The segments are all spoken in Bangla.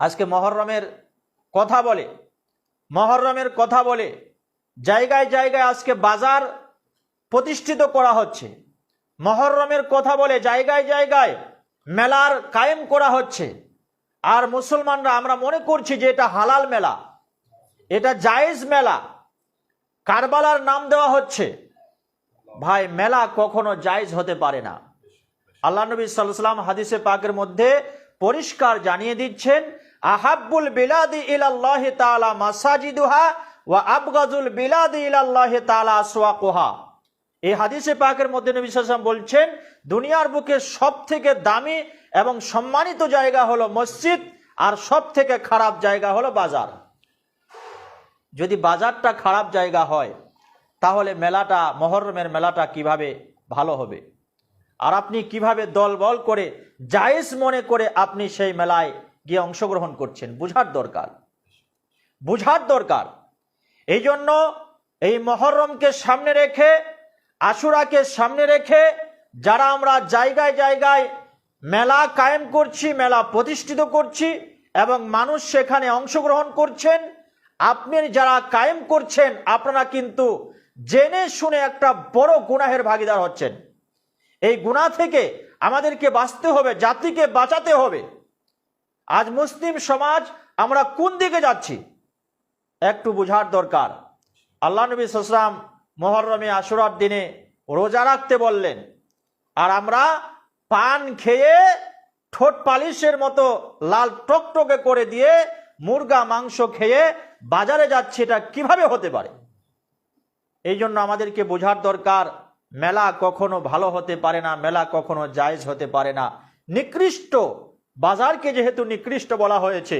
আজকে মহরমের কথা বলে, মহরমের কথা বলে জায়গায় জায়গায় আজকে বাজার প্রতিষ্ঠিত করা হচ্ছে। মহরমের কথা বলে জায়গায় জায়গায় মেলার কায়েম করা হচ্ছে। আর মুসলমানরা আমরা মনে করছি যে এটা হালাল মেলা, এটা জায়েজ মেলা। কারবালার নাম দেওয়া হচ্ছে। ভাই, মেলা কখনো জায়েজ হতে পারে না। আল্লাহ নবী সাল্লাম হাদিসে পাকের মধ্যে পরিষ্কার জানিয়ে দিচ্ছেন আহাব্বুল বিলাদি ইলাল্লাহ তাআলা মাসাজিদুহা ওয়া আবগাজুল বিলাদি ইলাল্লাহ তাআলা আসওয়াকুহা। এই হাদিসে পাকের মধ্যে নবী বলছেন, দুনিয়ার বুকে সব থেকে দামি এবং সম্মানিত জায়গা হলো মসজিদ আর সব থেকে খারাপ জায়গা হলো বাজার। যদি বাজারটা খারাপ জায়গা হয়, তাহলে মেলাটা, মহরমের মেলাটা কীভাবে ভালো হবে? আর আপনি কীভাবে দলবল করে, জায়েজ মনে করে আপনি সেই মেলায় গিয়ে অংশগ্রহণ করছেন। বুঝার দরকার। বুঝার দরকার। এই জন্য এই মহরমকে সামনে রেখে, আশুরাকে সামনে রেখে, যারা আমরা জায়গায় জায়গায় মেলা কায়েম করছি, মেলা প্রতিষ্ঠিত করছি এবং মানুষ সেখানে অংশগ্রহণ করছেন, আপনি যারা কায়েম করছেন, আপনারা কিন্তু জেনে শুনে একটা বড় গুনাহের ভাগিদার হচ্ছেন। এই গুণা থেকে আমাদেরকে বাঁচতে হবে, জাতিকে বাঁচাতে হবে। আজ মুসলিম সমাজ আমরা কোন দিকে যাচ্ছি? একটু বোঝার দরকার। আল্লাহ নবী সালাম মহরমে আশুরার দিনে রোজা রাখতে বললেন, আর আমরা পান খেয়ে ঠোঁট পালিশের মতো লাল টকটকে করে দিয়ে মুরগা, মাংস খেয়ে বাজারে যাচ্ছে, এটা কীভাবে হতে পারে? এই জন্য আমাদেরকে বোঝার দরকার, মেলা কখনো ভালো হতে পারে না, মেলা কখনো জায়েজ হতে পারে না। নিকৃষ্ট বাজারকে যেহেতু নিকৃষ্ট বলা হয়েছে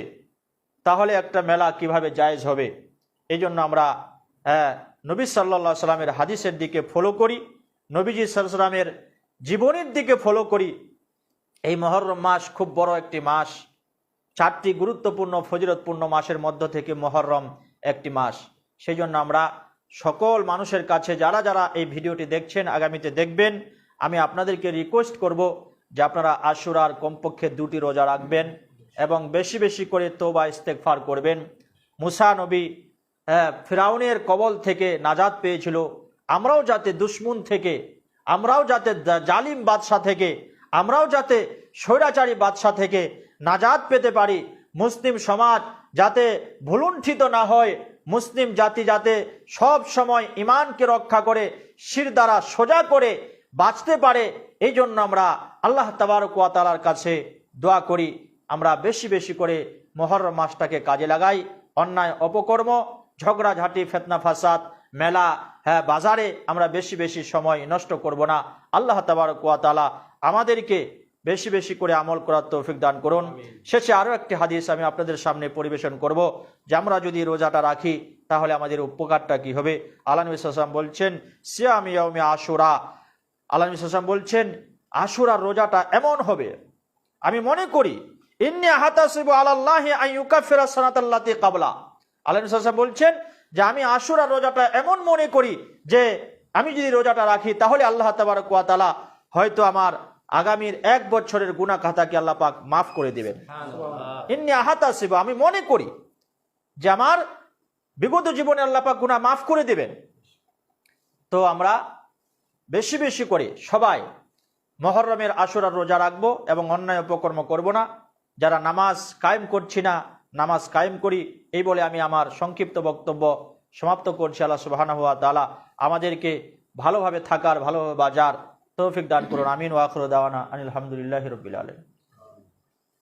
তাহলে একটা মেলা কীভাবে জায়েজ হবে? এই জন্য আমরা হ্যাঁ, নবী সাল্লা সাল্লামের হাদিসের দিকে ফলো করি নবীজি সাল্লামের জীবনের দিকে ফলো করি। এই মহরম মাস খুব বড় একটি মাস চারটি গুরুত্বপূর্ণ ফজিরতপূর্ণ মাসের মধ্য থেকে মহরম একটি মাস। সেই জন্য আমরা সকল মানুষের কাছে যারা যারা এই ভিডিওটি দেখছেন আগামীতে দেখবেন আমি আপনাদেরকে রিকোয়েস্ট করব যে আপনারা আশুরার কমপক্ষে দুটি রোজা রাখবেন এবং বেশি বেশি করে তোবা ইস্তেকফার করবেন। মুসা নবী হ্যাঁ, ফিরাউনের কবল থেকে নাজাদ পেয়েছিল। আমরাও যাতে দুশ্মন থেকে আমরাও যাতে জালিম বাদশাহ থেকে আমরাও যাতে স্বৈরাচারী বাদশাহ থেকে নাজাদ পেতে পারি। মুসলিম সমাজ যাতে ভুলুণ্ঠিত না হয় মুসলিম জাতি যাতে সব সময় ইমানকে রক্ষা করে শির দ্বারা সোজা করে বাঁচতে পারে এই জন্য আমরা আল্লাহ তাবারকালার কাছে দোয়া করি আমরা বেশি বেশি করে মহরম মাসটাকে কাজে লাগাই। অন্যায় অপকর্ম ঝগড়াঝাটি ফেতনা ফাসাদ মেলা হ্যাঁ বাজারে আমরা বেশি বেশি সময় নষ্ট করব না। আল্লাহ তাবারকালা আমাদেরকে বেশি বেশি করে আমল করার তৌফিক দান করুন। শেষে আরও একটি হাদিস আমি আপনাদের সামনে পরিবেশন করব যে আমরা যদি রোজাটা রাখি তাহলে আমাদের উপকারটা কি হবে? আলানবী সাল্লাম বলছেন সিয়ামি ইয়াউমি আশুরা। আলানবী সাল্লাম বলছেন আশুরার রোজাটা এমন হবে। আমি মনে করি ইন্নি হাতাসিবু আলাল্লাহি আন ইউকাফিরা সানাতাল্লাতি কাবলা। আল্লাহ সাল্লাম বলছেন যে আমি আশুরা রোজাটা এমন মনে করি যে আমি যদি রোজাটা রাখি তাহলে আল্লাহ তাবারক ওয়া হয়তো আমার আগামীর এক বছরের গুনাহ খাতাকে আল্লাহ পাক মাফ করে দিবেন। ইন্নি আহাতাসিবু আমি মনে করি যে আমার বিগত জীবনে আল্লাহ পাক গুনাহ মাফ করে দিবেন। তো আমরা বেশি বেশি করে সবাই মহরমের আশুরার রোজা রাখব এবং অন্যায় উপকর্ম করব না। যারা নামাজ কায়েম করছি না, নামাজ কায়েম করি, এই বলে আমি আমার সংক্ষিপ্ত বক্তব্য সমাপ্ত করছি। আল্লাহ সুবাহানা তালা আমাদেরকে ভালোভাবে থাকার, ভালোভাবে বাজার তৌফিক দান করুন। আমিন ওয়াখর দাওয়ানা আনিল আলহামদুলিল্লাহ রবিল আলম